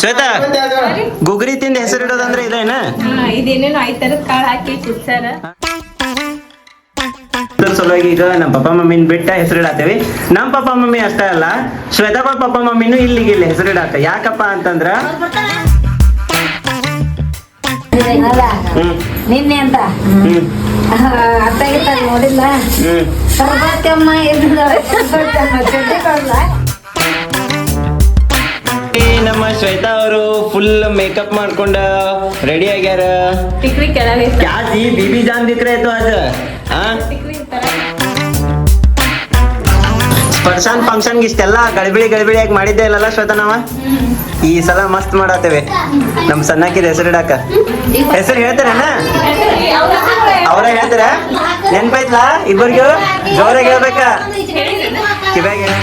ಶ್ವೇತಾ ಗುಗ್ರಿ ತಿಂದ ಹೆಸರಿಡೋದಂದ್ರೆ ಇದೇನ ಇದೇನೇನು ಐದ್ ತರದ್ ಕಾಳು ಹಾಕಿ ಅದ್ರ ಸಲುವಾಗಿ ಈಗ ನಮ್ಮ ಪಪ್ಪ ಮಮ್ಮಿನ ಬಿಟ್ಟ ಹೆಸರಿಡಾತೇವಿ ನಮ್ಮ ಪಪ್ಪ ಮಮ್ಮಿ ಅಷ್ಟೇ ಅಲ್ಲ ಶ್ವೇತಾ ಪಪ್ಪ ಮಮ್ಮಿನೂ ಇಲ್ಲಿಗೆ ಇಲ್ಲಿ ಹೆಸರಿಡಾತ ಯಾಕಪ್ಪ ಅಂತಂದ್ರ? ನಿನ್ನೆ ಅಂತ? ಅತ್ತಾಗಿತ್ತ ನೋಡಿಲ್ಲ ಸರ್ಬತ್ತಮ್ಮ ಇದ್ದಿದ್ದಾಳೆ ನಮ್ಮ ಶ್ವೇತಾ ಅವರು ಫುಲ್ ಮೇಕಪ್ ಮಾಡ್ಕೊಂಡ ರೆಡಿ ಆಗ್ಯಾರ. ಟಿಕ್ರಿ ಬಿಬಿ ಜಾನ್ ದಿಕ್ರೆ ಆಯ್ತು ಅದ. ಫಂಕ್ಷನ್ ಫಂಕ್ಷನ್ ಇಷ್ಟೆಲ್ಲ ಗಳಬಿಳಿ ಆಗಿ ಮಾಡಿದ್ದೆ ಇಲ್ಲಲ್ಲ ಶ್ವೇತಾ ನಾವ? ಈ ಸಲ ಮಸ್ತ್ ಮಾಡತ್ತೇವೆ. ನಮ್ ಸಣ್ಣಕ್ಕಿದ ಹೆಸರು ಇಡಾಕ. ಹೆಸರು ಹೇಳ್ತಾರಣ್ಣ ಅವ್ರ ಹೇಳ್ತಾರ? ನೆನ್ಪಾಯ್ತಲ್ಲ ಇಬ್ಬರಿಗೂ? ಜೋರಾಗಿ ಹೇಳ್ಬೇಕಾ? ಕಿವ್ಯಾಗ ಹೇಳ.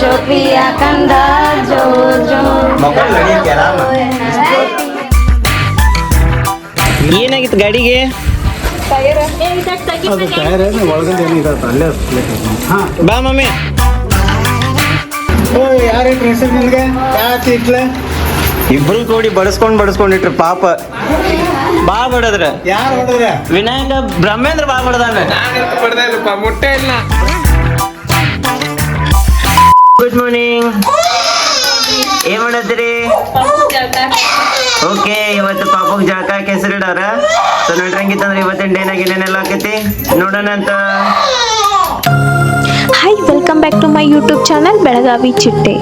ಜೋಪಿ ಹಾಕಂದ ಜೋ ಜೋ ಮಕ್ಕಳು ನಡೀತಿ ಆರಾಮ ಏನಾಗಿತ್ತು ಗಾಡಿಗೆ ಅದು ಟೈರ್ ಏನು ಒಳಗಡೆ ಏನು ಇದಾಯ್ತು ಅಲ್ಲೇ ಬಾ ಮಮ್ಮಿ ಓ ಯಾರು ಹೆಸರು ನಿನಗೆ ಯಾಕೆ ಇಟ್ಲೆ ಇಬ್ರು ಕೂಡಿ ಬಡಸ್ಕೊಂಡ್ ಬಡಸ್ಕೊಂಡಿಟ್ರು ಪಾಪ. ಬಾ ಬಡದ್ರ. ಯಾರು ಹೊಡೆದ್ರ ವಿನಾಯಕ ಬ್ರಹ್ಮೇಂದ್ರ ಬಾ ಬಡದಾನ. ಗುಡ್ ಮಾರ್ನಿಂಗ್ ಏನ್ ಮಾಡತ್ತೀರಿ? ಓಕೆ ಇವತ್ತು ಪಾಪಗ್ ಜಳಕ ಕೆಸರಿಡಾರ. ಸೊ ನೋಡ್ರಂಗಿತ್ತಂದ್ರೆ ಇವತ್ತಿನ ಡೇನಾಗ ಏನೇನೆಲ್ಲ ಆಕೈತಿ? ನೋಡೋಣ ಅಂತ hi welcome back to my YouTube channel Belagavi ಚಿಟ್ಟೆ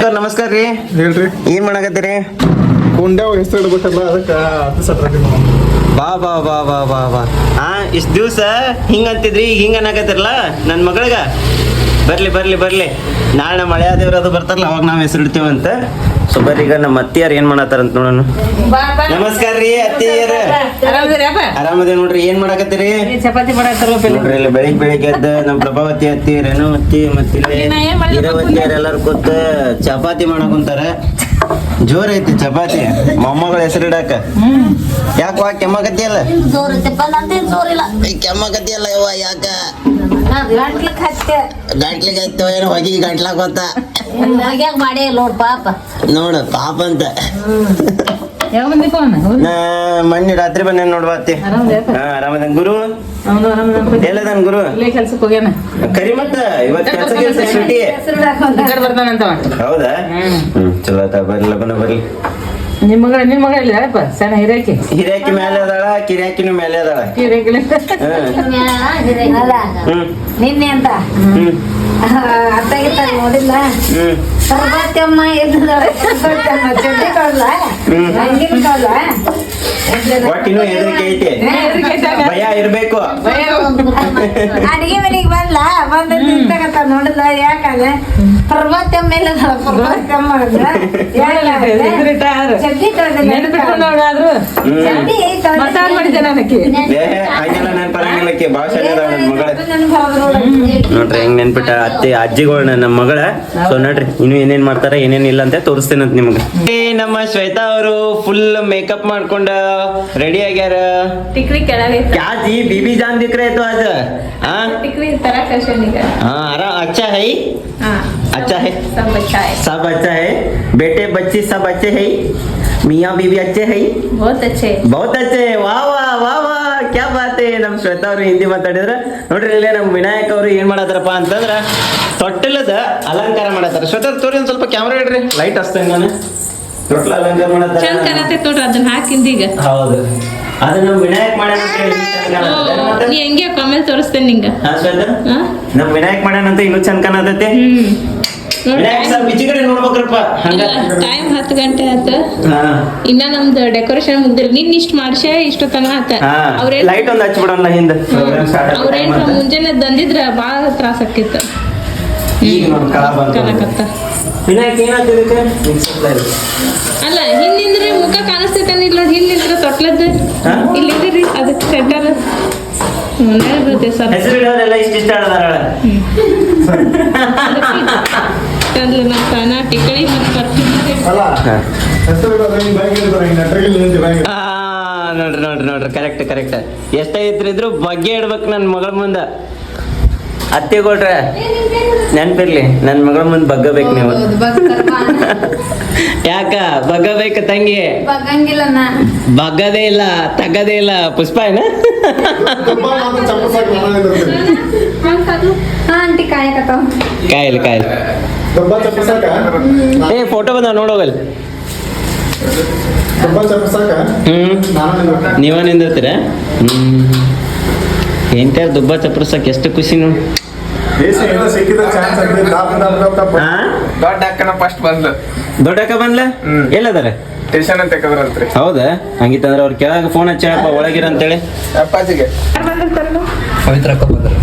ಸರ್ ನಮಸ್ಕಾರ ರೀ. ಹೇಳ್ರಿ. ಏನ್ ಮಾಡಕತ್ತೀರಿ? ಕುಂಡ್ಯಾವ ಹೆಸರು ಇಡ್ಬೇಕಲ್ಲ ಅದಕ್ಕೆ ಇದೀನಿ ಬಾ ಬಾ ಬಾ ಬಾ ಬಾ ಬಾ. ಹಾ ಇಷ್ಟು ದಿವಸ ಹಿಂಗ ಅಂತಿದ್ರಿ ಈಗ ಹಿಂಗೆ ಅನ್ನಕತ್ತಿರಲ್ಲ ನನ್ನ ಮಗಳಿಗೆ? ಬರ್ಲಿ ಬರ್ಲಿ ಬರ್ಲಿ. ನಾಳೆ ಮಳೆ ದೇವ್ರ ಅದು ಬರ್ತಾರಲ್ಲ ಅವಾಗ ನಾವು ಹೆಸರು ಅಂತ ಸೊ ಬರ್ರಿ ಈಗ ನಮ್ಮ ಅತ್ತಿಯಾರ ಏನ್ ಮಾಡತ್ತಾರ ಅಂತ ನೋಡೋಣ. ನಮಸ್ಕಾರ ರೀ ಅತ್ತಿಯರ. ಆರಾಮದೇ ನೋಡ್ರಿ ಏನ್ ಮಾಡಕತ್ತೀರಿ? ಚಪಾತಿ ನೋಡ್ರಿ ಇಲ್ಲಿ ಬೆಳಿಗ್ಗೆ ಬೆಳಿಗ್ಗೆ ಎದ್ದ ನಮ್ಮ ಪ್ರಭಾವತಿ ಅತ್ತಿ ರೇಣು ಅತ್ತಿ ಮತ್ತಿಲ್ಲಿ ಇರವತ್ತಿಯರ್ ಎಲ್ಲಾರು ಕೂತ್ ಚಪಾತಿ ಮಾಡಕ್ ಕುಂತಾರ. ಜೋರ್ ಐತಿ ಚಪಾತಿ. ಮೊಮ್ಮಗಳ ಹೆಸರಿಡಾಕ ಯಾಕೆ ವಾ ಕೆಮ್ಮಕತ್ತಿಯಲ್ಲ ಅಲ್ಲ? ಐತಪ್ಪ ಅಲ್ಲ ಯವ್ವ ಯಾಕ? ಗಂಟ್ಲಕ್ ಹತ್ತೆ ಗಂಟ್ಲಿಗೆ ಆಯ್ತು ಏನೋ ಹೋಗಿ ಗಂಟ್ಲಾಗ ಗೊತ್ತ? ಹಾಗ್ಯಾಗ ಮಾಡೇ ನೋಡ್ ಪಾಪ. ನೋಡು ಪಾಪ ಅಂತ. ಯಾವ ಫೋನ್ ಮೊನ್ನೆ ರಾತ್ರಿ ಬಂದೆ ನೋಡುವ ಅತ್ತಿ ಹಾ ಆರಾಮದನ್ ಗುರು? ಎಲ್ಲದನ್ ಗುರು? ಇಲ್ಲೇ ಕೆಲ್ಸಕ್ಕೆ ಹೋಗ್ಯಾನ. ಕರಿ ಮತ್ತ ಇವತ್ತು ಕೆಲಸ ಕೆಲಸ ಸುಟಿ ಈ ಹೌದಾ? ಚಲೋ ಬರ್ಲಿ ಲಗುನ ಬರ್ಲಿ. ನಿಮ್ ಮಗಳ ನಿಮ್ಮ ಮಗಳ ಇಲ್ಲ ಅಪ್ಪ ಸಣ್ಣ ಹಿರೇಕಿ. ಹಿರಿಯಾಕಿ ಮೇಲೆ ಅದಾಳ ಕಿರಿಯಾಕಿನೂ ಮೇಲೆ ಅದಾಳ. ಹ್ಮ್. ನಿನ್ನೆ ಅಂತ. ಹ್ಮ್. ಅತ್ತಾಗಿತ್ತ ನೋಡಿಲ್ಲ ಇದ್ದಿದ್ದಾಳೆ ಸರ್ಬತ್ತಮ್ಮ ಚಡ್ಡಿ ಕೊಡ್ಲ ಹಂಗಿನ ಕೊಡ್ಲ ಒಟ್ಟಿನೂ ಹೆದರಿಕೆ ಐತೆ. ಭಯ ಇರ್ಬೇಕು. ಅಡಿಗೆ ಮನೆಗೆ ಬಂದ್ಲ? ಬಂದ ತಿಂತಾಗತ್ತ ನೋಡಿಲ್ಲ? ಯಾಕಂದ್ರೆ ಪರ್ವತಮ್ಮ ಮೇಲೆ ಪರ್ವತಮ್ಮ ಚಡ್ಡಿ ನೋಡಾದ್ರು ಚಡ್ಡಿ ಮಸಾಲ ಮಾಡಿದ್ದೆ ನನಗೆ ಏ ಹಂಗೆಲ್ಲ ನೆನ್ಪ ಬರಂಗಿಲ್ಲಕ್ಕೆ ಭಾಳ ಶಾಲೆ ಅದಾಳ ನನ್ನ ಮಗಳ. ನೋಡ್ರಿ ಹೆಂಗ್ ನೆನ್ಪಿಟ್ಟ ಅತ್ತೆ ಅಜ್ಜಿಗಳು ನಮ್ಮ ಮಗಳ. ಸೊ ನೋಡ್ರಿ ಇನ್ನು ಏನೇನ್ ಮಾಡ್ತಾರ ಏನೇನ್ ಇಲ್ಲ ಅಂತ ತೋರಿಸ್ತೇನಂತ ನಿಮ್ಗೆ. ನಮ್ಮ ಶ್ವೇತಾ ಅವರು ಫುಲ್ ಮೇಕಪ್ ಮಾಡ್ಕೊಂಡ ರೆಡಿ ಆಗ್ಯಾರ. ಕ್ಯಾತಿ ಬಿಬಿ ಜಾನ್ ದಿಕ್ರೆ ಆಯ್ತು ಅದ ಅಚ್ಚಾ ಹೈ? ಅಚ್ಚಾ ಹೈ. ಸಬ್ ಅಚ್ಚಾ ಹೈ? ಬೇಟೆ ಬಚ್ಚಿ ಸಬ್ ಅಚ್ಚೆ ಹೈ? ಮಿಯಾ ಬೀಬಿ ಅಚ್ಚೆ ಹೈ? ಬಹುತ್ ಅಚ್ಚೆ. ಬಹುತ್ ಅಚ್ಚೆ ವಾ ವಾ ವಾ ವಾ ಕ್ಯಾ ಬಾತ್? ಹೈ ನಮ್ಮ ಶ್ವೇತಾ ಅವ್ರು ಹಿಂದಿ ಮಾತಾಡಿದ್ರ ನೋಡ್ರಿ ಇಲ್ಲೇ ನಮ್ ವಿನಾಯಕ್ ಅವ್ರು ಏನ್ ಮಾಡತ್ತಾರಪ್ಪ ಅಂತಂದ್ರ ತೊಟ್ಟಿಲದ ಅಲಂಕಾರ ಮಾಡತ್ತಾರ ಶ್ವೇತಾ ತೋರಿ ಒಂದ್ ಸ್ವಲ್ಪ ಕ್ಯಾಮ್ರಾ ಇಡ್ರಿ ಲೈಟ್ ಹಚ್ತೇನೆ ನಾನು. ತೊಟ್ಟಲ ಅಲಂಕಾರ ಮಾಡತ್ತಾರ ಕಾಣತ್ತೆ ಅದನ್ನ ಹಾಕಿಂದ ಈಗ ಹೌದು. ಅದು ನಮ್ ವಿನಾಯಕ್ ಮಾಡ್ಯಾನ ಅಂತ ಹೇಳಿ ಚಂದ ಕಾಣತ್ತೆ. ನೀ ಹೆಂಗೆ ಆಮೇಲೆ ತೋರಿಸ್ತೇನೆ ನಿಂಗ. ಹಾ ಶ್ವೇತಾ? ಹಾ? ನಮ್ ವಿನಾಯಕ್ ಮಾಡ್ಯಾನಂತ ಇನ್ನೂ ಚಂದ ಕಾಣತೈತಿ. ಹ್ಮ್. ಟೈಮ್ ಹತ್ತು ಗಂಟೆ ಆತ. ಹಾ. ಇನ್ನ ನಮ್ದು ಡೆಕೋರೇಷನ್ ಮುಗ್ದಿಲ್ಲ. ನಿನ್ ಇಷ್ಟ ಮಾಡ್ಸೆ ಇಷ್ಟೊತ್ತನ ಆತ. ಹಾ. ಅವ್ರೇನ್ ಲೈಟ್ ಒಂದ್ ಹಚ್ಬಿಡೋಣ ಹಿಂದ. ಹಿಂದೆ ಅವ್ರೇನ್ ಮುಂಜಾನೆ ತಂದಿದ್ರ ಬಾಳ ತ್ರಾಸ ಆಕಿತ್ತ ಅಲ್ಲ ಹಿಂದಿಂದ್ರಿ ಮುಖ ಕಾಣಿಸ್ತೈತೆ ಇಲ್ಲ ನೋಡಿ ಹಿಂದಿಂದ್ರ ತೊಟ್ಲದ್ದು? ಹಾ? ಇಲ್ಲಿದ್ರಿ ಅದಕ್ಕೆ ಸೆಂಟರ್ ಮುಂದೆ ಬರುತ್ತೆ ಸರ್ ಹೆಸರು ಇಡೋರೆಲ್ಲ ಇಷ್ಟ ಇಷ್ಟ ನೋಡ್ರಿ ನೋಡ್ರಿ ನೋಡ್ರಿ ಕರೆಕ್ಟ್ ಕರೆಕ್ಟ್ ಎಷ್ಟೇ ಇದ್ರು ಬಗ್ಗೆ ಇಡ್ಬೇಕು ನನ್ನ ಮಗಳ ಮುಂದೆ. ಅತ್ತೆಗೌಡ್ರೆ ನೆನ್ಪಿರ್ಲಿ ನನ್ನ ಮಗಳ ಮುಂದೆ ಬಗ್ಗಬೇಕು ನೀವು. ಯಾಕ? ಬಗ್ಗಬೇಕು ತಂಗಿ. ಬಗ್ಗದೇ ಇಲ್ಲ ತಗದೇ ಇಲ್ಲ. ಪುಷ್ಪ ಏನ? ಕಾಯಿಲ್ಲ ಕಾಯಿಲ್ಲ ಏ ಫೋಟೋ ಬಂದ ನೋಡೋಗಲ್ ಹ್ಮ್. ನೀವ ನಿಂದಿರ್ತೀರ? ಹ್ಮ್. ಎಂತ ದುಬ್ಬ ಚಪ್ಪರ್ಸಕ್ ಎಷ್ಟು ಖುಷಿ ನೋಡಿ. ದೊಡ್ಡ ಅಕ್ಕನ ಫಸ್ಟ್ ಬಂದ್ಲು. ದೊಡ್ಡ ಅಕ್ಕ ಬಂದ್ಲ? ಎಲ್ಲದಾರೆ? ಅಂತ ಹೌದಾ? ಹಂಗಿತ್ತಂದ್ರೆ ಅವ್ರ ಕೆಳಗೆ ಫೋನ್ ಹಚ್ಚಪ್ಪ ಒಳಗಿರ ಅಂತೇಳಿ ಪವಿತ್ರ ಬಂದ್ರು.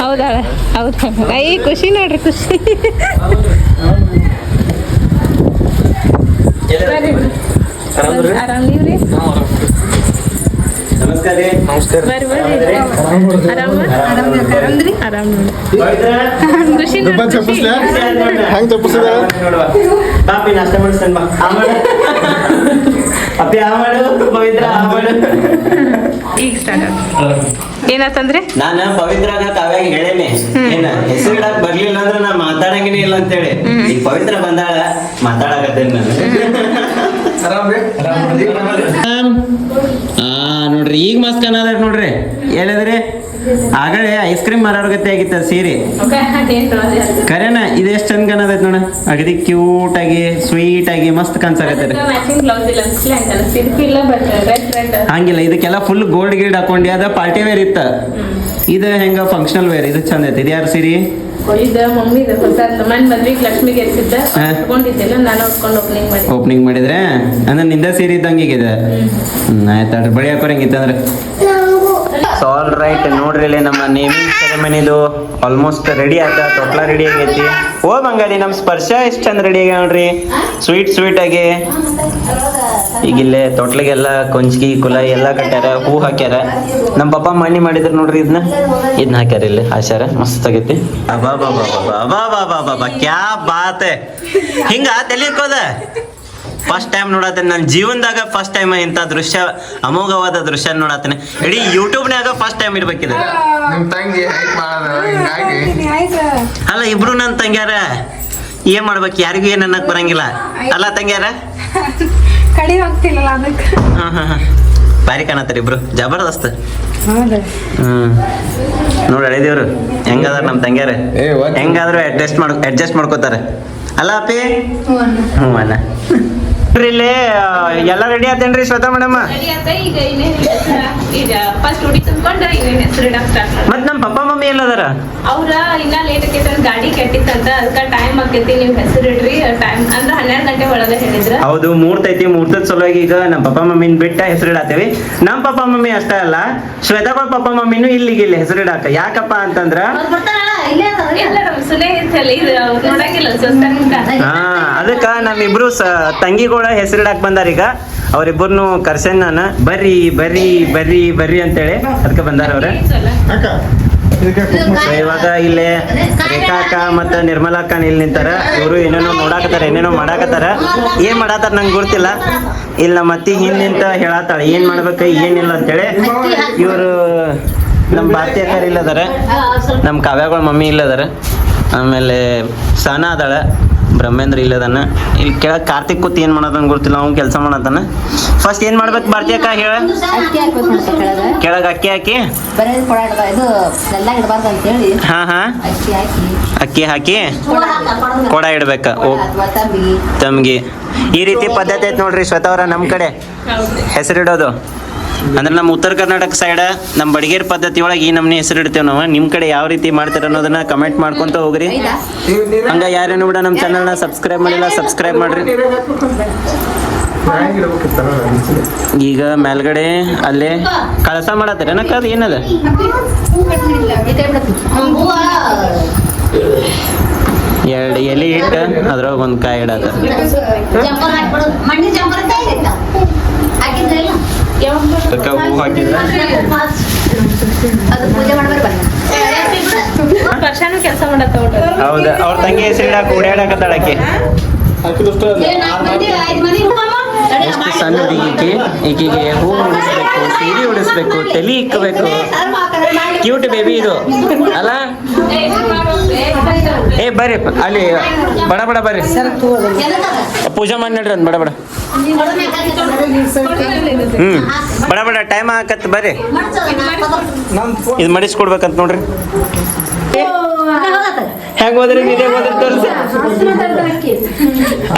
ಹೌದಾ? ಹೌದಾ? ಐ ಖುಷಿ ನೋಡ್ರಿ ಖುಷಿ. ಆರಾಮ್. ನಮಸ್ಕಾರ ಖುಷಿ ಪವಿತ್ರ ಈಗ ಸ್ಟಾರ್ಟ್ ಏನಾತಂದ್ರೆ? ನಾನು ಪವಿತ್ರನ ಕಾವ್ಯಾಗ ಹೇಳೇನಿ. ಏನ ಹೆಸರು ಇಡಕ್ ಬರ್ಲಿಲ್ಲ ಅಂದ್ರೆ ನಾ ಮಾತಾಡಂಗಿನೇ ಇಲ್ಲ ಅಂತೇಳಿ. ಈಗ ಪವಿತ್ರ ಬಂದಾಳ ಮಾತಾಡಕತ್ತೇನೆ ನಾನು. ನೋಡ್ರಿ ಈಗ ಮಸ್ತ್ ಕಾಣದ ನೋಡ್ರಿ. ಹೇಳಿದ್ರಿ? ಆಗಲೇ ಐಸ್ ಕ್ರೀಮ್ ಮಾರೋರ್ಗತೆ ಆಗಿತ್ತ ಸೀರೆ. ಕರೆನ ಇದು ಎಷ್ಟು ಚಂದ ಕಾಣತೈತಿ ನೋಡ. ಅಗದಿ ಕ್ಯೂಟ್ ಆಗಿ ಸ್ವೀಟ್ ಆಗಿ ಮಸ್ತ್ ಕಾಣಿಸಾಕತ್ತೈತಿ. ಹಂಗಲ್ಲ. ಇದಕ್ಕೆಲ್ಲ ಫುಲ್ ಗೋಲ್ಡ್ ಗಿಲ್ಡ್ ಹಾಕೊಂಡಿ ಅದ ಪಾರ್ಟಿ ವೇರ್ ಇತ್ತ. ಇದು ಹೆಂಗ ಫಂಕ್ಷನಲ್ ವೇರ್ ಇದು ಚಂದ ಐತಿ. ಇದು ಯಾರು ಸೀರೆ? ಓಪನಿಂಗ್ ಮಾಡಿದ್ರೆ? ಅಂದ್ರೆ ನಿಂದ ಸೀರೆ ಇದ್ದಂಗೆ ಇದೆ? ಆಯ್ತು ಬಳಿ ಹಾಕೋರಂಗಿತ್ತಂದ್ರೆ ಸೊ ಆಲ್ ರೈಟ್ ನೋಡ್ರಿ ಇಲ್ಲಿ ನಮ್ಮ ನೇಮಿಂಗ್ ಸೆರೆಮನಿದು ಆಲ್ಮೋಸ್ಟ್ ರೆಡಿ ಆಯ್ತಾ. ತೊಟ್ಲ ರೆಡಿ ಆಗೈತಿ. ಓ ಬಂಗಾಲಿ ನಮ್ಮ ಸ್ಪರ್ಶ ಎಷ್ಟು ಚಂದ ರೆಡಿ ಆಗ್ಯಾವ ನೋಡ್ರಿ? ಸ್ವೀಟ್ ಸ್ವೀಟ್ ಆಗಿ. ಈಗ ಇಲ್ಲೇ ತೊಟ್ಲಿಗೆಲ್ಲ ಕೊಂಚಗಿ ಕುಲ ಎಲ್ಲ ಕಟ್ಟ್ಯಾರ ಹೂ ಹಾಕ್ಯಾರ. ನಮ್ಮ ಪಪ್ಪ ಮಣ್ಣಿ ಮಾಡಿದ್ರು ನೋಡ್ರಿ ಇದನ್ನ ಇದನ್ನ ಹಾಕ್ಯಾರ ಇಲ್ಲಿ ಆಶಾರ ಮಸ್ತ್ ಆಗೈತಿ. ಬಾಬಾ ಬಾಬಾ ಬಾ ಬಾ ಬಾ ಕ್ಯಾ ಬಾತೆ. ಹಿಂಗ ತೆಲಿಕೋದ ಫಸ್ಟ್ ಟೈಮ್ ನೋಡತ್ತೇನೆ ನನ್ನ ಜೀವನದಾಗ ಫಸ್ಟ್ ಟೈಮ್ ಇಂಥ ದೃಶ್ಯ ಅಮೋಘವಾದ ದೃಶ್ಯ ನೋಡತ್ತೇನೆ ಇಡೀ ಯೂಟ್ಯೂಬ್ನಾಗ ಫಸ್ಟ್ ಟೈಮ್ ಇರ್ಬೇಕಿದೆ. ಅಲ್ಲ ಇಬ್ರು ನನ್ನ ತಂಗ್ಯಾರ ಏನ್ ಮಾಡ್ಬೇಕು? ಯಾರಿಗೂ ಏನ್ ಅನ್ನಕ್ ಬರಂಗಿಲ್ಲ. ಅಲ್ಲ ತಂಗ್ಯಾರ? ಕಡಿ ಅದಕ್ಕೆ. ಭಾರಿ ಕಾಣತ್ತಾರ ಇಬ್ರು. ಜಬರ್ದಸ್ತ್. ಹ್ಮ್. ನೋಡಿ ಅಳಿದೇವ್ರು ಹೆಂಗದಾರ ನಮ್ಮ ತಂಗ್ಯಾರ. ಹೆಂಗಾದ್ರೂ ಅಡ್ಜಸ್ಟ್ ಮಾಡ್ ಅಡ್ಜಸ್ಟ್ ಮಾಡ್ಕೋತಾರ. ಅಲ್ಲ ಅಪ್ಪಿ? ಹ್ಞೂ ಅಣ್ಣ. ಬಿಟ್ರಿ ಇಲ್ಲಿ ಎಲ್ಲ ರೆಡಿ ಆತೇನ್ರಿ ಶ್ವೇತಾ ಮೇಡಮ್ ಮತ್ ನಮ್ ಪಪ್ಪ ಮಮ್ಮಿ ಎಲ್ಲದಾರ? ಅವ್ರ ಇನ್ನ ಲೇಟ್ ಆಕೈತಿ ಗಾಡಿ ಕೆಟ್ಟಿತ್ತಂತ ಅದಕ್ಕ ಟೈಮ್ ಆಕೈತಿ ನೀವು ಹೆಸರು ಇಡ್ರಿ ಟೈಮ್ ಅಂದ್ರ ಹನ್ನೆರಡು ಗಂಟೆ ಒಳಗ ಹೇಳಿದ್ರ. ಹೌದು ಮೂರ್ತ ಐತಿ ಮೂರ್ತದ ಸಲುವಾಗಿ ಈಗ ನಮ್ ಪಪ್ಪ ಮಮ್ಮಿನ ಬಿಟ್ಟ ಹೆಸರು ಇಡಾತೇವಿ. ನಮ್ ಪಪ್ಪ ಮಮ್ಮಿ ಅಷ್ಟೇ ಅಲ್ಲ ಶ್ವೇತ ಪಪ್ಪ ಮಮ್ಮಿನೂ ಇಲ್ಲಿಗೆ ಇಲ್ಲಿ ಹೆಸರು ಇಡಾಕ. ಯಾಕಪ್ಪ ಅಂತಂದ್ರ? ಅದಕ್ಕ ನಮ್ಮಿಬ್ರು ತಂಗಿಗಳ ಹೆಸರಿಡಾಕ್ ಬಂದಾರ ಈಗ. ಅವ್ರಿಬ್ಬರ್ನು ಕರ್ಸೇನ್ ನಾನು. ಬರ್ರಿ ಬರ್ರಿ ಬರ್ರಿ ಬರ್ರಿ ಅಂತೇಳಿ ಅದಕ್ಕೆ ಬಂದಾರ ಅವ್ರ. ಇವಾಗ ಇಲ್ಲಿ ರೇಖಾ ಅಕ್ಕ ಮತ್ತು ನಿರ್ಮಲಾ ಅಕ್ಕ ಇಲ್ಲಿ ನಿಂತಾರ. ಇವರು ಏನೇನೋ ನೋಡಾಕತ್ತಾರ ಏನೇನೋ ಮಾಡಾಕತ್ತಾರ. ಏನ್ ಮಾಡಾತಾರ ನಂಗೆ ಗೊತ್ತಿಲ್ಲ. ಇಲ್ಲ ನಮ್ಮ ಅತ್ತಿ ಹಿಂದ್ ನಿಂತ ಹೇಳತ್ತಾಳ ಏನ್ ಮಾಡ್ಬೇಕು ಏನಿಲ್ಲ ಅಂತೇಳಿ. ಇವರು ನಮ್ಮ ಭಾರತೀಯ ಅಕ್ಕರ್ ಇಲ್ಲದಾರ. ನಮ್ಮ ಕಾವ್ಯಗಳ ಮಮ್ಮಿ ಇಲ್ಲದಾರ. ಆಮೇಲೆ ಸಾನ ಅದಾಳ. ಬ್ರಹ್ಮೇಂದ್ರ ಇಲ್ಲದನ್ನ. ಇಲ್ಲಿ ಕೆಳಗೆ ಕಾರ್ತಿಕ್ ಕೂತ್ ಏನ್ ಮಾಡೋದನ್ ಗೊತ್ತಿಲ್ಲ ಅವ್ನು ಕೆಲಸ ಮಾಡತ್ತಾನ ಫಸ್ಟ್ ಏನ್ ಮಾಡ್ಬೇಕು ಬರ್ತೀಯಕ್ಕ ಅಕ್ಕ ಹೇಳ. ಅಕ್ಕಿ ಹಾಕ್ಬೇಕು ಅಂತ ಕೆಳಗೆ ಅಕ್ಕಿ ಹಾಕಿ. ಹಾಂ ಹಾಂ. ಅಕ್ಕಿ ಹಾಕಿ. ಅಕ್ಕಿ ಹಾಕಿ. ಕೊಡ ಇಡ್ಬೇಕ. ಓ. ತಮ್ಗೆ ಈ ರೀತಿ ಪದ್ಧತಿ ಐತೆ ನೋಡ್ರಿ ಸ್ವತಃ ನಮ್ಮ ಕಡೆ. ಹೆಸರಿಡೋದು. ಅಂದ್ರೆ ನಮ್ಮ ಉತ್ತರ ಕರ್ನಾಟಕ ಸೈಡ್ ನಮ್ಮ ಬಡಗೇರ್ ಪದ್ಧತಿ ಒಳಗೆ ಈ ನಮ್ನಿ ಹೆಸರಿಡ್ತೇವೆ ನಾವು. ನಿಮ್ಮ ಕಡೆ ಯಾವ ರೀತಿ ಮಾಡ್ತೀರ ಅನ್ನೋದನ್ನ ಕಮೆಂಟ್ ಮಾಡ್ಕೊಂತ ಹೋಗ್ರಿ. ಹಂಗ ಯಾರೇನು ಬಿಡ ನಮ್ಮ ಚಾನಲ್ನ ಸಬ್ಸ್ಕ್ರೈಬ್ ಮಾಡಿಲ್ಲ ಸಬ್ಸ್ಕ್ರೈಬ್ ಮಾಡ್ರಿ. ಈಗ ಮೇಲ್ಗಡೆ ಅಲ್ಲೇ ಕಳಸ ಮಾಡತ್ತಾರೆ ಏನಕ್ಕ ಅದು? ಏನದ? ಎರಡು ಎಲೆ ಇಟ್ಟು ಅದ್ರಾಗ ಒಂದು ಕಾಯಿ ಇಡತ್ತ ಕೆಲಸ ಮಾಡತ್ತ ಹೌದಾ ಅವ್ರ ತಂಗಿ ಹೆಸರಿಡಾಕ ಓಡಾಡಕತ್ತಾಳಕ್ಕೆ ಎಷ್ಟು ಸಣ್ಣ ಹುಡುಗಿಗೆ ಈಗಿಗೆ ಹೂ ಉಡಿಸ್ಬೇಕು ಸೀರೆ ಉಡಿಸ್ಬೇಕು ತಲೆ ಇಕ್ಕಬೇಕು ಕ್ಯೂಟ್ ಬೇಬಿ ಇದು. ಅಲ್ಲ? ಏ ಬರ್ರಿ ಅಲ್ಲಿ ಬಡ ಬಡ ಬರ್ರಿ. ಪೂಜಾ ಮಾಡಿ ನಡ್ರಿ ಅಂದ್ ಬಡ ಬಡ. ಹ್ಮ್ ಬಡ ಬಡ ಟೈಮ್ ಹಾಕತ್ ಬರ್ರಿ. ಇದು ಮಡಿಸ್ಕೊಡ್ಬೇಕಂತ ನೋಡ್ರಿ. ಹೆಂಗ್? ಹೋದ್ರಿ ಇದೇ ಹೋದ್ರಿ ತೋರಿಸಿ.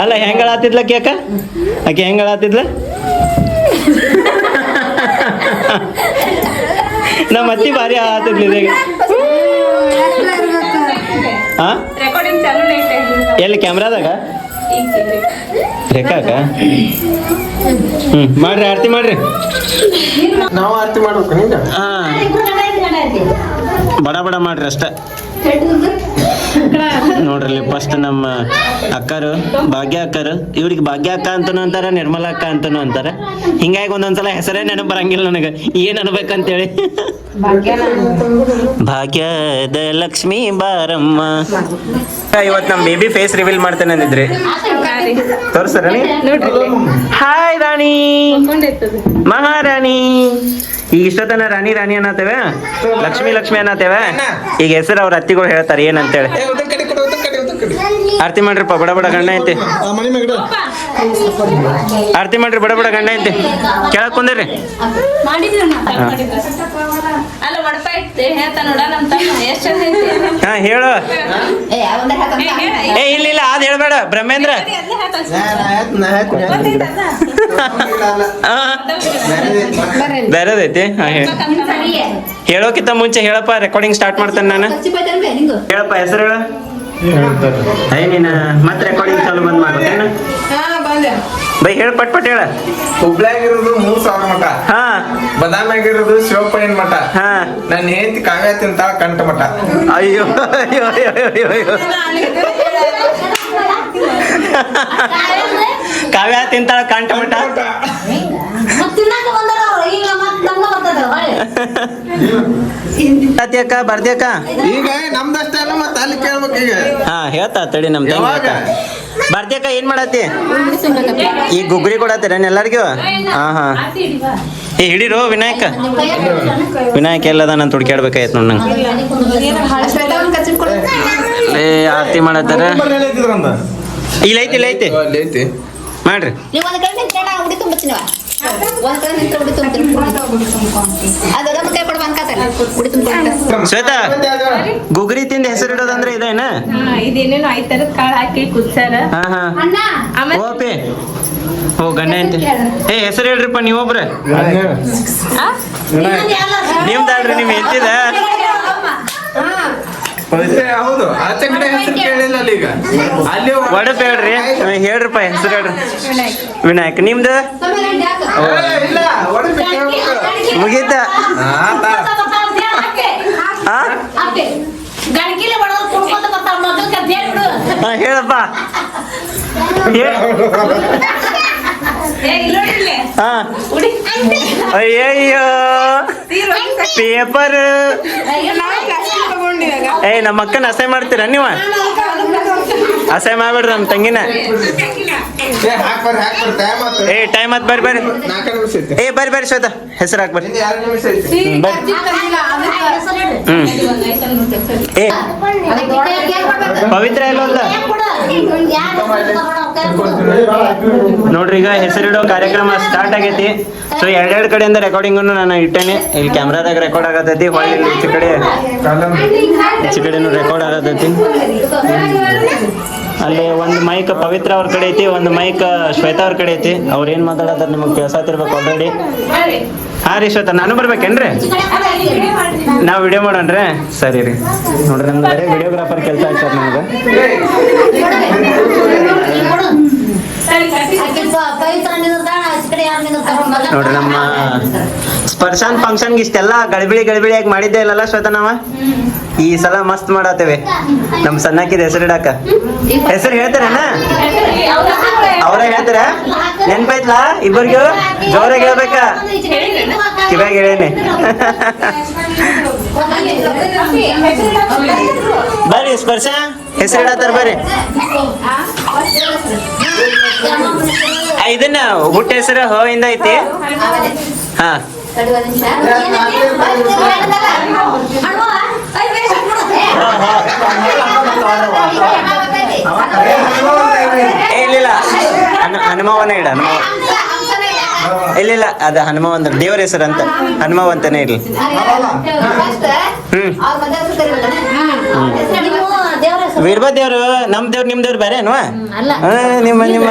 ಅಲ್ಲ ಹೆಂಗಳಾತಿದ್ಲ ಕೇಕ? ಆಕೆ ಹೆಂಗಳಾತಿದ್ಲ ನಮ್ಮ ಅತ್ತಿ ಭಾರಿ ಆತಿದ್ಲಿ ಐತೆ ಎಲ್ಲಿ ಕ್ಯಾಮ್ರಾದಾಗ? ರೇಖಾಕ ಹ್ಮ್ ಮಾಡ್ರಿ ಆರತಿ ಮಾಡ್ರಿ. ನಾವು ಆರ್ತಿ ಮಾಡ್ಬೇಕು ನಿಂದ? ಹಾ. ಬಡ ಬಡ ಮಾಡ್ರಿ ಅಷ್ಟೇ. ನೋಡ್ರಿ ಫಸ್ಟ್ ನಮ್ಮ ಅಕ್ಕರು ಭಾಗ್ಯ ಅಕ್ಕರು ಇವ್ರಿಗೆ ಭಾಗ್ಯ ಅಕ್ಕ ಅಂತನೂ ಅಂತಾರ ನಿರ್ಮಲಾ ಅಕ್ಕ ಅಂತನೂ ಅಂತಾರ. ಹಿಂಗಾಗಿ ಒಂದೊಂದ್ಸಲ ಹೆಸರೇ ನೆನಪು ಬರಂಗಿಲ್ಲ ನನಗೆ. ಏನ್ ಅನ್ಬೇಕಂತೇಳಿ. ಭಾಗ್ಯದ ಲಕ್ಷ್ಮಿ ಬಾರಮ್ಮ. ಇವತ್ತು ನಮ್ ಬೇಬಿ ಫೇಸ್ ರಿವೀಲ್ ಮಾಡ್ತೇನೆ ಅಂದಿದ್ರಿ. ತೋರ್ಸರ ಹಾಯ್ ರಾಣಿ. ಮಹಾರಾಣಿ. ಈಗ ಇಷ್ಟೊತ್ತನ ರಾಣಿ ರಾಣಿ ಅನ್ನತ್ತೇವೆ ಲಕ್ಷ್ಮಿ ಲಕ್ಷ್ಮಿ ಅನ್ನತ್ತೇವೆ ಈಗ ಹೆಸರು ಅವ್ರ ಅತ್ತಿಗಳು ಹೇಳ್ತಾರೆ ಏನಂತೇಳಿ ಏ ಉದ್ರ ಕಡೆ ಕೊಡು ಉದ್ರ ಕಡೆ ಉದ್ರ ಕಡೆ ಆರತಿ ಮಾಡ್ರಿಪ್ಪ ಬಡ ಬಡ ಗಂಡ ಐತಿ. ಆರತಿ ಮಾಡ್ರಿ ಬಡ ಬಡ ಗಂಡ ಐತಿ. ಕೆಳಕ್ ಕುಂದಿರಿ. ಹಾ. ಹೇಳು. ಏ, ಇಲ್ಲ ಇಲ್ಲ ಅದ್ ಹೇಳ್ಬೇಡ. ಬ್ರಹ್ಮೇಂದ್ರ. ಬೇರೆದೈತಿ? ಹೇಳೋಕಿಂತ ಹೇಳಿ. ಹೇಳೋಕ್ಕಿಂತ ಮುಂಚೆ ಹೇಳಪ್ಪ ರೆಕಾರ್ಡಿಂಗ್ ಸ್ಟಾರ್ಟ್ ಮಾಡ್ತೇನೆ ನಾನು. ಹೇಳಪ್ಪ ಹೆಸರು ಹೇಳ. ಐ ನೀನ ಮತ್ತೆ ರೆಕಾರ್ಡಿಂಗ್ ಚಾಲು ಬಂದ್ ಮಾಡ್ಬೇಕೇನು ಬೈ ಹೇಳ ಪಟ್ ಪಟ್ ಹೇಳ. ಹುಬ್ಳ್ಯಾಗ ಇರೋದು ಮೂರ್ ಸಾವಿರ ಮಠ. ಹಾ. ಬದಾಮಿಯಾಗಿರೋದು ಶಿವಪ್ಪಯ್ಯನ ಮಠ. ಹಾ. ನನ್ನ ಹೆಂಡತಿ ಕಾವ್ಯ ತಿಂತ ಕಂಠ ಮಠ. ಅಯ್ಯೋ ಅಯ್ಯೋ ಅಯ್ಯೋ ಅಯ್ಯೋ ಅಯ್ಯೋ. ಕಾವ್ಯ ತಿಂತಾಳ ಕಂಠ ಮಠ. ಅಕ್ಕ ಬರ್ದ್ಯಾಕ ಈಗ ನಮ್ದಷ್ಟೇ ಅಲ್ಲ ಮತ್ತೆ ಅಲ್ಲಿ ಕೇಳ್ಬೇಕು ಈಗ. ಹಾ ಹೇಳ್ತಾ ತಡಿ ನಮ್ ತಂಗಿ? ಹೇಳ್ತಾ. ಬರ್ದ್ಯಾಕ ಏನ್ ಮಾಡತ್ತಿ? ಈ ಗುಗ್ರಿ ಕೊಡತ್ತೀರೇನು ಎಲ್ಲರಿಗೂ? ಹಾ ಹಾ. ಏ ಹಿಡೀರು ವಿನಾಯಕ? ವಿನಾಯಕ ಎಲ್ಲದ ನಾನು ತುಡ್ಕ್ಯಾಡ್ಬೇಕಾಯ್ತು ನೋಡ್ ನಂಗೆ. ಏ ಆರತಿ ಮಾಡತ್ತಾರ? ಇಲ್ಲ ಐತಿ ಇಲ್ಲ ಐತಿ. ಮಾಡ್ರಿ. ಶ್ವೇತಾ ಗುಗ್ರಿ ತಿಂದ ಹೆಸರು ಇಡೋದಂದ್ರೆ ಇದೇನ? ಹಾ, ಇದೇನೇನೋ ಐದ್ ತರದ್ ಕಾಳು ಹಾಕಿ ಕುದ್ಸಾರ ಓಪಿ ಓ ಗಣ್ಯ ಅಂತ ಏ ಹೆಸರು ಹೇಳ್ರಿಪ್ಪ ನೀವೊಬ್ರೆ. ನಿಮ್ದಾಡ್ರಿ ನಿಮ್ದಾಳ್ರಿ ನಿಮ್ ಎಂತಿದ ಹೌದು ಆಚೆ ಕಡೆ ಹೆಸರು ಕೇಳಿಲ್ಲ ಅಲ್ಲಿ ಈಗ. ಅಲ್ಲಿ ಒಡಪ್ ಹೇಳ್ರಿ ಹೇಳ್ರಿಪ್ಪ ಹೆಸರು ಹೇಳ್ರಿ ವಿನಾಯಕ್. ನಿಮ್ದು? ಇಲ್ಲ ಒಡಪೆ ಮುಗೀತ? ಹಾ, ಹೇಳಪ್ಪ. ಹೇಳ್. ಏ, ಇಲ್ಲಿ ಇಲ್ಲಿ. ಹಾ. ಉಡಿ. ಅಯ್ಯಯ್ಯೋ. ಪೇಪರ್. ಏ ನಮ್ಮ ಅಕ್ಕನ ಅಸಹ್ಯ ಮಾಡ್ತೀರಾ ನೀವ? ಅಸಹ್ಯ ಮಾಡ್ಬೇಡ್ರಿ ನಮ್ಮ ತಂಗಿನ. ಏ ಟೈಮ್ ಆತು ಏ ಟೈಮ್ ಆತ್ ಬರ್ರಿ ಬರ್ರಿ. ಏ ಬರ್ರಿ ಬರ್ರಿ ಶ್ವೇತಾ ಹೆಸರು ಹಾಕ್ ಬರ್ರಿ. ಏ ಪವಿತ್ರ ಎಲ್ಲ ನೋಡ್ರಿ ಈಗ ಹೆಸರಿಡೋ ಕಾರ್ಯಕ್ರಮ ಸ್ಟಾರ್ಟ್ ಆಗೈತಿ. ಸೊ ಎರಡೆರಡು ಕಡೆಯಿಂದ ರೆಕಾರ್ಡಿಂಗ್ ನಾನು ಇಟ್ಟೇನೆ. ಇಲ್ಲಿ ಕ್ಯಾಮ್ರಾದಾಗ ರೆಕಾರ್ಡ್ ಆಗತೈತಿ ಹೊಳ್ಳಿ ಇಲ್ಲಿ ಈಚೆ ಕಡೆ ಈಚೆ ಕಡೆನು ರೆಕಾರ್ಡ್ ಆಗತೈತಿ. ಅಲ್ಲಿ ಒಂದು ಮೈಕ್ ಪವಿತ್ರ ಅವ್ರ ಕಡೆ ಐತಿ, ಒಂದು ಮೈಕ್ ಶ್ವೇತಾ ಅವ್ರ ಕಡೆ ಐತಿ ಅವ್ರ ಏನ್ ಮಾತಾಡತ್ತಾರ ನಿಮಗೆ ಕೇಳ್ಸಾತಿರ್ಬೇಕು ಆಲ್ರೆಡಿ. ಹಾ ರೀ ಶ್ವೇತಾ, ನಾನು ಬರ್ಬೇಕೇನ್ರಿ ನಾವ್ ವಿಡಿಯೋ ಮಾಡೋಣ್ರಿ ಸರಿ ರೀ ನೋಡ್ರಿ ಬೇರೆ ವಿಡಿಯೋಗ್ರಾಫರ್ ಕೆಲಸ ಆಯ್ತಾರ ನಮ್ಗೆ. ನೋಡ್ರಿ ನಮ್ಮ ಸ್ಪರ್ಶಾನ್ ಫಂಕ್ಷನ್ ಇಷ್ಟೆಲ್ಲ ಗಡಿಬಿಡಿ ಆಗಿ ಮಾಡಿದ್ದೆ ಇಲ್ಲಲ್ಲ ಶ್ವೇತಾ ನಾವ ಈ ಸಲ ಮಸ್ತ್ ಮಾಡತ್ತೇವೆ. ನಮ್ ಸಣ್ಣಕ್ಕಿದ ಹೆಸರಿಡಾಕ ಹೆಸರು ಹೇಳ್ತಾರೇನ? ಅವ್ರ ಹೇಳ್ತಾರ ನೆನ್ಪೈತ್ಲಾ ಇಬ್ಬರಿಗೂ? ಜೋರಾಗಿ ಹೇಳ್ಬೇಕ? ಕಿವ್ಯಾಗ ಹೇಳೇನೆ ಬರ್ರಿ, ಸ್ಪರ್ಶ. ಹೆಸರು ಇಡತ್ತಾರ ಬರ್ರಿ. ಇದನ್ನ ಹುಟ್ಟ ಹೆಸರು ಹ. ಇಂದ ಐತಿ ಹಾ. ಇಲ್ಲ ಇಲ್ಲ. ಹನು- ಹನುಮವನ ಇಡ ಇಲ್ಲ ಇಲ್ಲ ಅದು ಹನುಮವಂತ, ದೇವರ ಹೆಸರು ಅಂತ. ಹನುಮವಂತನೇ ಇರ್ಲಿ. ಹ್ಮ್. ದೇವ್ರು, ನಮ್ ದೇವ್ರು, ನಿಮ್ ದೇವ್ರು ಬೇರೆ ಏನು ಅಲ್ಲ. ನಿಮ್ಮ ನಿಮ್ಮ.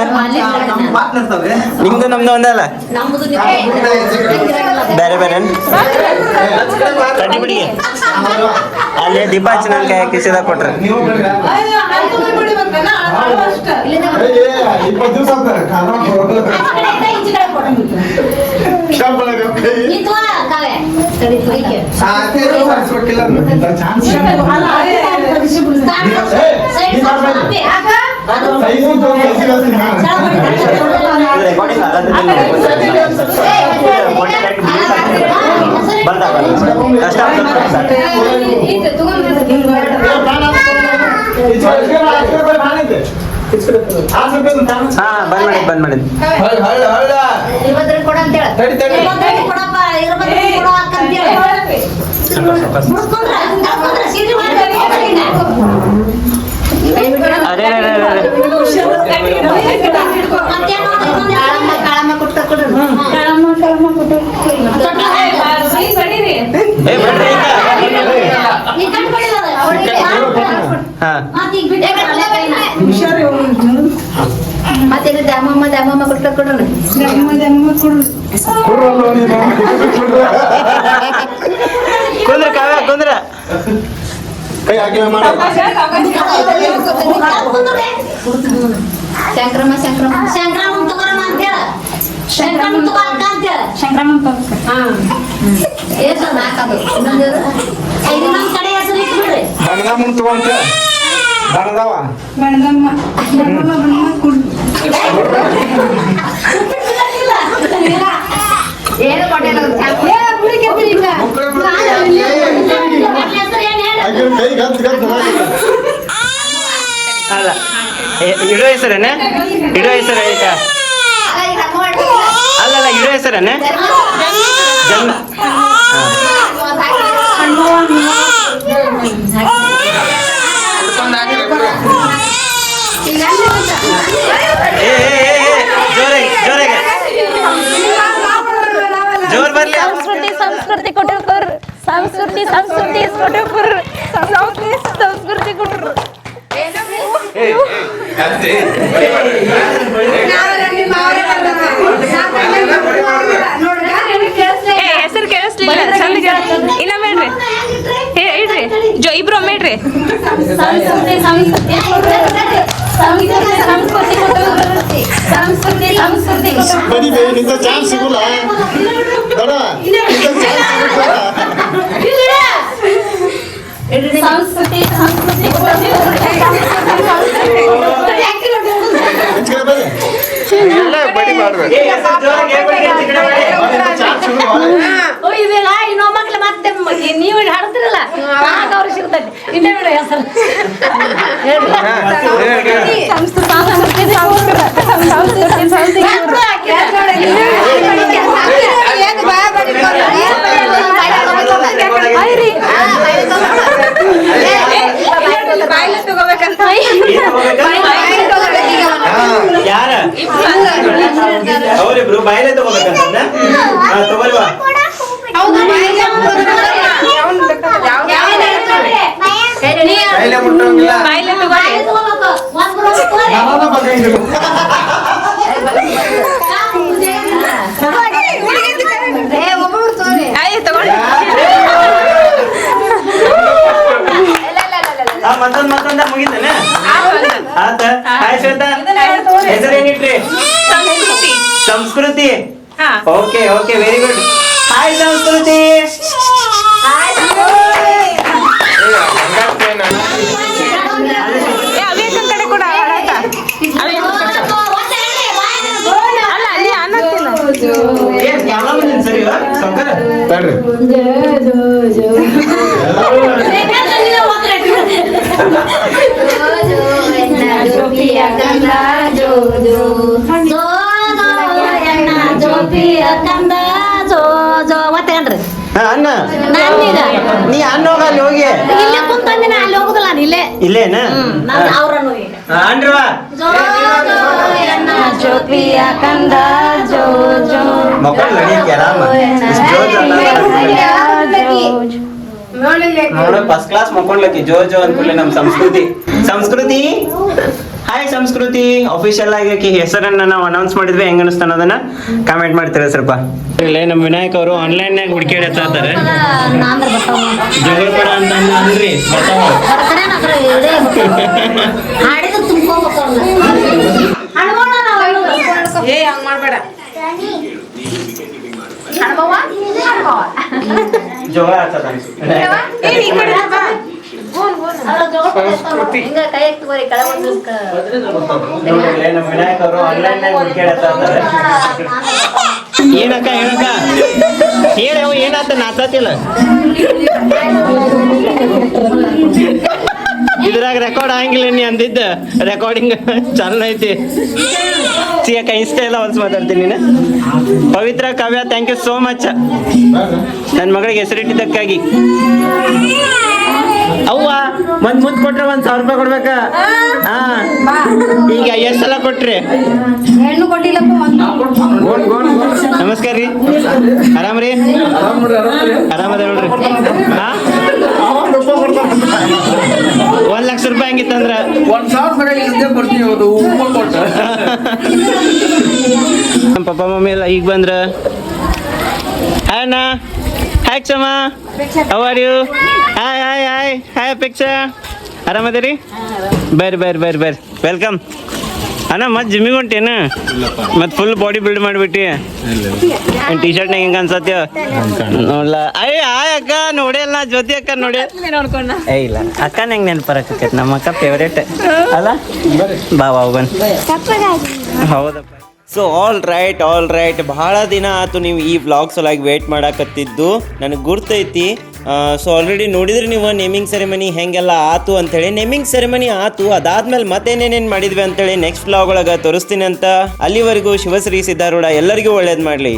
ನಿಮ್ದು ನಮ್ದು ಒಂದಲ್ಲ ಬೇರೆ ಬೇರೆ. ಕಡ್ಡಿ ಬಿಡಿಗೆ ಅಲ್ಲಿ ದೀಪ ಹಚ್ಚಿ ಕೈ ಇಪ್ಪತ್ತು ದಿವಸ ಅಂತಾರೆ ಶಾಂಪಲ್ ಕೈ ಚಾನ್ಸ್ ರೆಕಾರ್ಡಿಂಗ್ ಹಾ ಬಂದ್ ಮಾಡಿದ್ ಬಂದ್ ಮಾಡಿದ್ ಅಂತೇಳ ತಡಿ ತಡಿ ಕೊಡಪ್ಪ ಇರ್ಬದ್ರ ಕೊಡ ಅಂತ ಕೊಡ್ರಿ ಕುಂದ್ರ ಕಾವ್ಯ ಕುಂದ್ರ ಕೈ ಹಾಕಿ ಏಸ ನಾಲ್ಕದು ಇನ್ನೊಂದು ಐದು ನಮ್ಮ ಕಡೆ ಹೆಸರು ಇಟ್ಬಿಡ್ರಿ ಅಲ್ಲ ಏ, ಇಡೋ ಹೆಸರೇನ ಇಡೋ ಹೆಸರು ಐತಾ ಅಲ್ಲಲ್ಲ ಇಡೋ ಹೆಸರೇನ ಜನ್ಮ ಏ ಏ, ಏ, ಏ, ಜೋರಾಗಿ ಜೋರಾಗಿ ಜೋರ್ ಬರ್ಲಿ ಸಂಸ್ಕೃತಿ ಸಂಸ್ಕೃತಿ ಕೊಟ್ಟಿರ್ತಾರ ಸಂಸ್ಕೃತಿ ಸಂಸ್ಕೃತಿ ಕೊಟ್ಟಿರ್ತಾರ ಸಂಸ್ಕೃತಿ ಸಂಸ್ಕೃತಿ ಕೊಟ್ಟಿರ್ತಾರ ಹೆಸರು ಕೇಳಿಸ್ಲಿಲ್ಲ ಚಂದ ಕೇಳಿಸ್ಲಿಲ್ಲ. ಇನ್ನೊಮ್ಮೆ ಹೇಳ್ರಿ ಹೇ ಇಡ್ರಿ ಜೋ ಇಬ್ರು ಒಮ್ಮೆ ಇಡ್ರಿ ಸಂಸ್ಕೃತಿ ಸಂಸ್ಕೃತಿ ಸಂಸ್ಕೃತಿ ಸಂಸ್ಕೃತಿ ಸಂಸ್ಕೃತಿ ಸಂಸ್ಕೃತಿ ಬರೀ ಬೇ ನಿಂತ ಚಾನ್ಸ್ ಸಿಗುಲ್ಲ ದೊಡ ನಿಂತ ಚಾನ್ಸ್ ಸಿಗುಲ್ಲ ಚಾನ್ಸ್ ಸಿಗುಲ್ಲ ಇವಾಗ ಇನ್ನೊಬ್ಬ ಮಕ್ಳು ಮತ್ತೆ ಮ- ನೀವು ಹಾಡ್ತಿರಲ್ಲ ಆಗ ಅವ್ರಿಗೆ ಸಿಗ್ತೈತಿ ಇನ್ನೇ ನೋಡಿ ಹೆಸರು ಸಂಸ್ಕೃತಿ ಮತ್ತೊಂದ್ ಮತ್ತೊಂದ ಮುಗಿತೇನ ಆತ ಶ್ವೇತಾ ಹೆಸರೇನಿಟ್ರಿ ಸಂಸ್ಕೃತಿ ಸಂಸ್ಕೃತಿ ಹಾ okay okay very good hi Samskruthi ಕಂದ ಜೋ ಜೋ ಒತ್ತಗಂಡ್ರಿ ಹಾ, ಅನ್ನ. ನಾನೀಗ ನೀ ಅನ್ನ ಹೋಗ ಅಲ್ಲಿ ಹೋಗಿ. ಇಲ್ಲೇ ಕುಂತಂದಿನ ಅಲ್ಲಿ ಹೋಗುದಿಲ್ಲ ನಾನು ಇಲ್ಲೇ. ಇಲ್ಲೇನ? ನಾನು ಅವ್ರನ್ನು ಅನ್ರವ. ಜೋ ಜೋ ಎನ್ನ ಜೋಪಿಯ ಕಂದ ಜೋ ಜೋ. ಮಕ್ಕಳು ನಡೀತಿ ಆರಾಮ ಇಷ್ಟ್ ಜೋರ್ ಜೋರ್ ನೋಡ ಫಸ್ಟ್ ಕ್ಲಾಸ್ ಮಕ್ಕೊಂಡ್ಲಕ್ಕಿ ಜೋ ಜೋ ಅನ್ಕೊಳ್ಳಿ ನಮ್ ಸಂಸ್ಕೃತಿ. ಸಂಸ್ಕೃತಿ? ಹಾಯ್ ಸಂಸ್ಕೃತಿ. ಅಫಿಷಿಯಲ್ ಆಗಿ ಆಕೆ ಹೆಸರನ್ನ ನಾವು ಅನೌನ್ಸ್ ಮಾಡಿದ್ವಿ. ಹೆಂಗ ಅನಿಸ್ತಾ ಅನ್ನೋದನ್ನ ಕಾಮೆಂಟ್ ಮಾಡ್ತೀರ ಸ್ವಲ್ಪ? ಇಲ್ಲೇ ನಮ್ಮ ವಿನಾಯಕ್ ಅವರು ಆನ್ಲೈನ್ ನಾಗ ಹುಡುಕಿ ಇರ್ತಾರೆ ನಾಂದ್ರ ಬರ್ತಾವ ಜಗಳಪಡ ಅಂತ ಅಂದ್ರಿ ಬರ್ತಾವ ಬರ್ತಾರೆ ನಾತ್ರ ಇದೇ ಹಾಡಿದ್ರೆ ತುಂಬ್ಕೋಬೇಕು ಹಣ್ಮೋಣ ಏ ಹಂಗ್ ಮಾಡ್ಬೇಡ. ಜೋಳ ಆಗ್ತದ ಹಿಂಗ ಕೈ ಎತ್ತುವರಿ ಕೆಳ ಒಂದು ನೋಡಿಲ್ಲೇ ನಮ್ಮ ವಿನಾಯಕ್ ಅವರು ಆನ್ಲೈನ್ ಏನಕ್ಕ ಹೇಳಕ್ಕ ಹೇಳವು ಏನಾತ ನಾಚತಿಲ್ಲ ಇದ್ರಾಗ ರೆಕಾರ್ಡ್ ಆಗಿಲ್ಲ ನೀ ಅಂದಿದ್ದ. ರೆಕಾರ್ಡಿಂಗ್ ಚಾಲನ ಐತಿ. ಸಿಯಕ್ಕ ಇನ್ಸ್ಟಾ ಎಲ್ಲ ಹೊಲ್ಸ್ ಮಾತಾಡ್ತೀನಿ ನೀನು. Pavithra Kavya thank you so much ನನ್ನ ಮಗಳಿಗೆ ಹೆಸರಿಟ್ಟಿದ್ದಕ್ಕಾಗಿ. ಅವ್ವ ಒಂದ್ ಮುಂದ್ ಕೊಟ್ರೆ ಒಂದ್ ಸಾವಿರ ರೂಪಾಯಿ ಕೊಡ್ಬೇಕ? ಹಾ. ಈಗ ಎಷ್ಟ್ ಸಲ ಕೊಟ್ರಿ. ಹೆಣ್ಣು ಕೊಟ್ಟಿಲ್ಲಪ್ಪ ನಮಸ್ಕಾರ ರೀ. ಆರಾಮ್ರಿ ಆರಾಮದ ನೋಡ್ರಿ ಹಾ? ಒಂದ್ ಲಕ್ಷ ರೂಪಾಯಿ ಹಂಗಿತ್ತಂದ್ರ ಒಂದ್ ಸಾವಿರ ಬರ್ತೀವಿ ನಮ್ಮ ಪಪ್ಪ ಮಮ್ಮಿ ಎಲ್ಲ ಈಗ ಬಂದ್ರ? ಅಣ್ಣ. Hi Kshama how are you hi hi hi hi Apeksha ಆರಾಮದಿರಿ? ಬರ್ರಿ ಬರ್ರಿ ಬರ್ರಿ ಬರ್ರಿ ವೆಲ್ಕಮ್ ಅಣ್ಣ ಮತ್ತೆ ಜಿಮ್ಮಿಗೆ ಹೊಂಟೇನ? ಮತ್ತೆ ಫುಲ್ ಬಾಡಿ ಬಿಲ್ಡ್ ಮಾಡಿಬಿಟ್ಟಿ. ಟಿ ಶರ್ಟ್ ಹೆಂಗ ಅನ್ಸತ್ಯ? ನೋಡ್ಲ. ಅಯ್ಯ ಆಯ್ ಅಕ್ಕ ನೋಡಿಲ್ಲ ಜ್ಯೋತಿ ಅಕ್ಕ ನೋಡಿ. ಏ ಇಲ್ಲ. ಅಕ್ಕ ಹೆಂಗ್ ನೆನಪರಕೈತಿ ನಮ್ಮ ಅಕ್ಕ ಫೇವ್ರೇಟ್ ಅಲ್ಲ? ಬಾ ಬಾ ಬನ್ ಹೌದಪ್ಪ. So all right all right ಬಹಳ ದಿನ ಆಯ್ತು ನೀವು ಈ ವ್ಲಾಗ್ ಸಲುವಾಗಿ ವೇಟ್ ಮಾಡಾಕತ್ತಿದ್ದು. ನನಗೆ ಗುರ್ತೈತಿ. ಸೊ ಆಲ್ರೆಡಿ ನೋಡಿದ್ರಿ ನೀವು ನೇಮಿಂಗ್ ಸೆರೆಮನಿ ಹೆಂಗೆಲ್ಲ ಆತು ಅಂತೇಳಿ. ನೇಮಿಂಗ್ ಸೆರೆಮನಿ ಆತು, ಅದಾದ್ಮೇಲೆ ಮತ್ತೇನೇನೇನು ಮಾಡಿದ್ವಿ ಅಂತೇಳಿ ನೆಕ್ಸ್ಟ್ ವ್ಲಾಗ್ ಒಳಗೆ ತೋರಿಸ್ತೀನಿ ಅಂತ. ಅಲ್ಲಿವರೆಗೂ ಶಿವಶ್ರೀ ಸಿದ್ದಾರೂಢ ಎಲ್ಲರಿಗೂ ಒಳ್ಳೇದು ಮಾಡಲಿ.